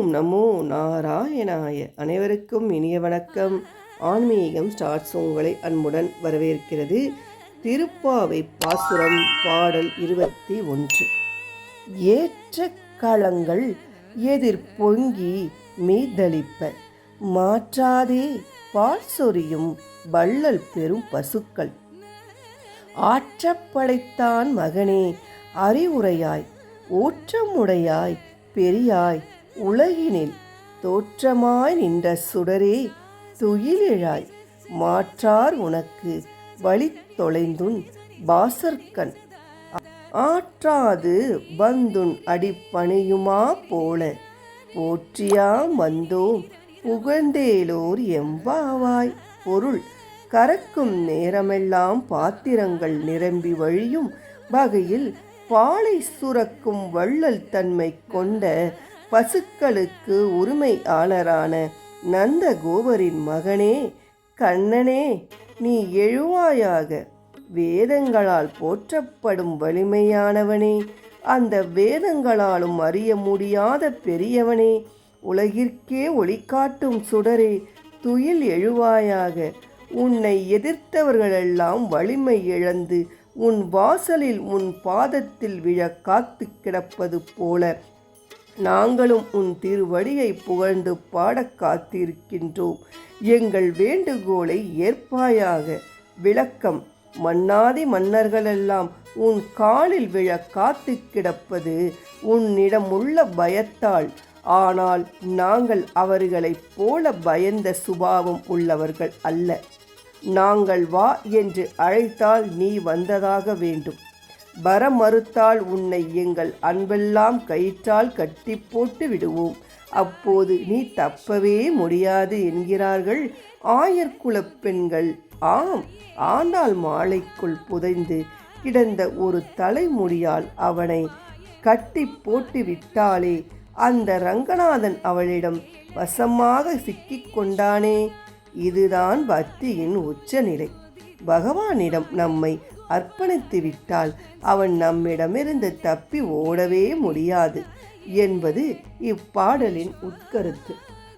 ஓம் நமோ நாராயணாய. அனைவருக்கும் இனிய வணக்கம். ஆன்மீகம் ஸ்டார்ட்ஸ் உங்களை அன்புடன் வரவேற்கிறது. திருப்பாவை பாசுரம் பாடல் இருபத்தி ஒன்று. ஏற்ற களங்கள் எதிர் பொங்கி மீதளிப்ப. மாற்றாதே பால் சொரியும் வள்ளல் பெரும் பசுக்கள். ஆற்றப்படைத்தான் மகனே அறிவுரையாய் ஊற்றமுடையாய் பெரியாய் உலகினில் தோற்றமாய் நின்ற சுடரே துயிலிழாய். மாற்றார் உனக்கு வழி தொலைந்துன் பாசர்கண் ஆற்றாது வந்துன் அடிப்பணியுமா போல. போற்றியாம் வந்தோம் புகழ்ந்தேலோர் எம்பாவாய் பொருள் கறக்கும் நேரமெல்லாம் பாத்திரங்கள் நிரம்பி வழியும் வகையில் பாலை சுரக்கும் வள்ளல் தன்மை கொண்ட பசுக்களுக்கு உரிமையாளரான நந்த கோபரின் மகனே கண்ணனே நீ எழுவாயாக. வேதங்களால் போற்றப்படும் வலிமையானவனே அந்த வேதங்களாலும் அறிய முடியாத பெரியவனே உலகிற்கே ஒளிகாட்டும் சுடரே துயில் எழுவாயாக. உன்னை எதிர்த்தவர்களெல்லாம் வலிமை இழந்து உன் வாசலில் உன் பாதத்தில் விழ காத்து கிடப்பது போல நாங்களும் உன் திருவடியை புகழ்ந்து பாடக் காத்திருக்கின்றோம். எங்கள் வேண்டுகோளை ஏற்பாயாக விளக்கம். மன்னாதி மன்னர்களெல்லாம் உன் காலில் விழ காத்து கிடப்பது உன்னிடம் உள்ள பயத்தால். ஆனால் நாங்கள் அவர்களைப் போல பயந்த சுபாவம் உள்ளவர்கள் அல்ல. நாங்கள் வா என்று அழைத்தால் நீ வந்ததாக வேண்டும். வர மறுத்தால் உன்னை எங்கள் அன்பெல்லாம் கயிற்றால் கட்டி போட்டு விடுவோம். அப்போது நீ தப்பவே முடியாது என்கிறார்கள் ஆயர்குலப் பெண்கள். ஆம் ஆண்டாள் மாலைக்குள் புதைந்து கிடந்த ஒரு தலைமுடியால் அவனை கட்டி போட்டு விட்டாலே அந்த ரங்கநாதன் அவளிடம் வசமாக சிக்கிக் கொண்டானே? இதுதான் பக்தியின் உச்சநிலை. பகவானிடம் நம்மை அர்ப்பணித்து விட்டால் அவன் நம்மிடமிருந்து தப்பி ஓடவே முடியாது என்பது இப்பாடலின் உட்கருத்து.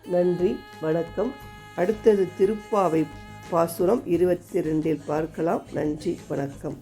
நன்றி வணக்கம். அடுத்தது திருப்பாவை பாசுரம் இருபத்தி ரெண்டில் பார்க்கலாம். நன்றி வணக்கம்.